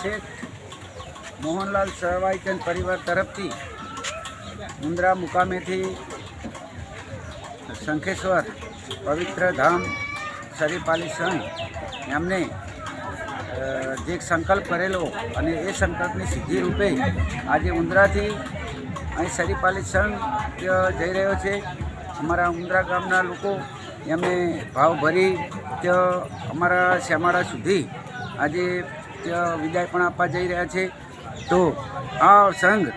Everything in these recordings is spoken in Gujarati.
શેઠ મોહનલાલ સરવાઈચંદ પરિવાર તરફથી મુંદ્રા મુકામેથી શંખેશ્વર પવિત્ર ધામ શરીફાલી સંઘ એમને જે સંકલ્પ કરેલો અને એ સંકલ્પની સિદ્ધિ રૂપે આજે ઉંદરાથી અહીં શરીફાલી સંઘ જઈ રહ્યો છે. અમારા ઉંદરા ગામના લોકો એમને ભાવ ભરી અમારા શ્યામાળા સુધી આજે વિદાય પણ આપવા જઈ રહ્યા છે. તો આ સંઘ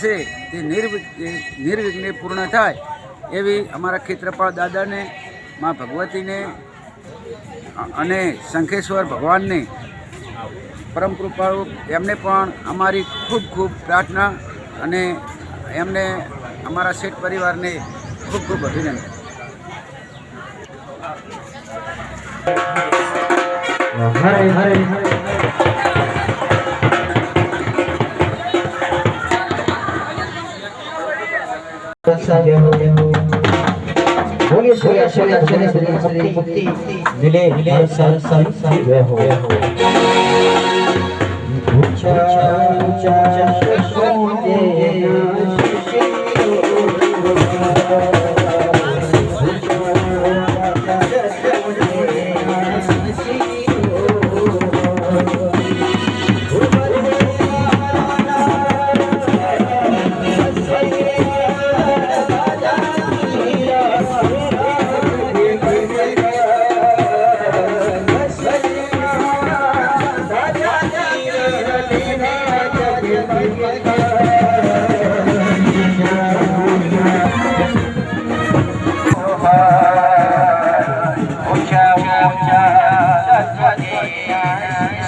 છે તે નિર્વિઘ્ને પૂર્ણ થાય એવી અમારા ખેત્રપાળ દાદાને, મા ભગવતીને અને શંખેશ્વર ભગવાનને પરમ કૃપાળુ. એમને પણ અમારી ખૂબ ખૂબ પ્રાર્થના અને એમને અમારા શેઠ પરિવારને ખૂબ ખૂબ અભિનંદન. હરે હરે. दिले दिले सर सर सर जय हो